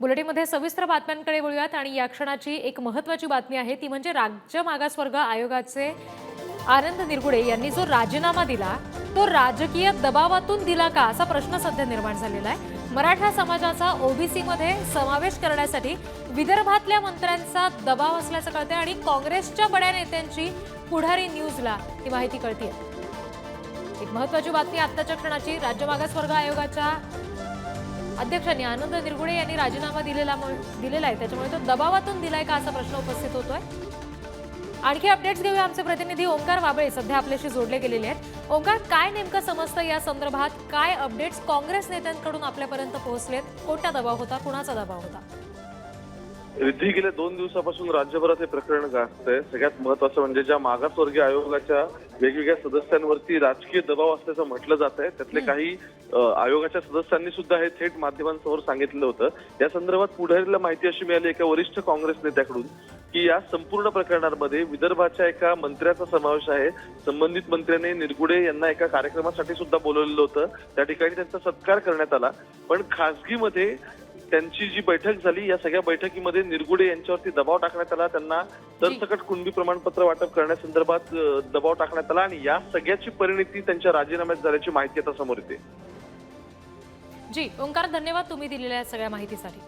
बुलेटिनमध्ये सविस्तर बातम्यांकडे वळूयात आणि या क्षणाची एक महत्वाची बातमी आहे ती म्हणजे राज्य मागासवर्ग आयोगाचे आनंद निरगुडे यांनी जो राजीनामा दिला तो राजकीय दबावातून दिला का असा प्रश्न सध्या निर्माण झालेला आहे. मराठा समाजाचा ओबीसीमध्ये समावेश करण्यासाठी विदर्भातल्या मंत्र्यांचा दबाव असल्याचं कळतंय आणि काँग्रेसच्या बड्या नेत्यांची पुढारी न्यूजला ही माहिती कळतीये. एक महत्वाची बातमी आत्ताच्या क्षणाची राज्य मागासवर्ग आयोगाच्या अध्यक्षांनी आनंद निरगुडे यांनी राजीनामा दिलेला दिलेला आहे. त्याच्यामुळे तो दबावातून दिलाय का असा प्रश्न उपस्थित होतोय? आणखी अपडेट्स घेऊया आमचे प्रतिनिधी ओंकार वाबळे सध्या आपल्याशी जोडले गेलेले आहेत. ओंकार काय नेमकं समजतं या संदर्भात? काय अपडेट्स काँग्रेस नेत्यांकडून आपल्यापर्यंत पोहोचलेत? कोणता दबाव होता? कुणाचा दबाव होता? रिद्धी गेल्या दोन दिवसापासून राज्यभरात हे प्रकरण गाजतंय. सगळ्यात महत्वाचं म्हणजे ज्या मागासवर्गीय आयोगाच्या वेगवेगळ्या सदस्यांवरती राजकीय दबाव असल्याचं म्हटलं जात आहे त्यातले काही आयोगाच्या सदस्यांनी सुद्धा हे थेट माध्यमांसमोर सांगितलं होतं. या संदर्भात पुढारीला माहिती अशी मिळाली एका वरिष्ठ काँग्रेस नेत्याकडून की या संपूर्ण प्रकरणांमध्ये विदर्भाच्या एका मंत्र्याचा समावेश आहे. संबंधित मंत्र्याने निरगुडे यांना एका कार्यक्रमासाठी सुद्धा बोलवलेलं होतं. त्या ठिकाणी त्यांचा सत्कार करण्यात आला. पण खासगीमध्ये त्यांची जी बैठक झाली या सगळ्या बैठकीमध्ये निरगुडे यांच्यावरती दबाव टाकण्यात आला त्यांना सरसकट कुणबी प्रमाणपत्र वाटप करण्यासंदर्भात दबाव टाकण्यात आला आणि या सगळ्याची परिणती त्यांच्या राजीनाम्यात झाल्याची माहिती आता समोर येते. जी ओंकार धन्यवाद तुम्ही दिलेल्या सगळ्या माहितीसाठी.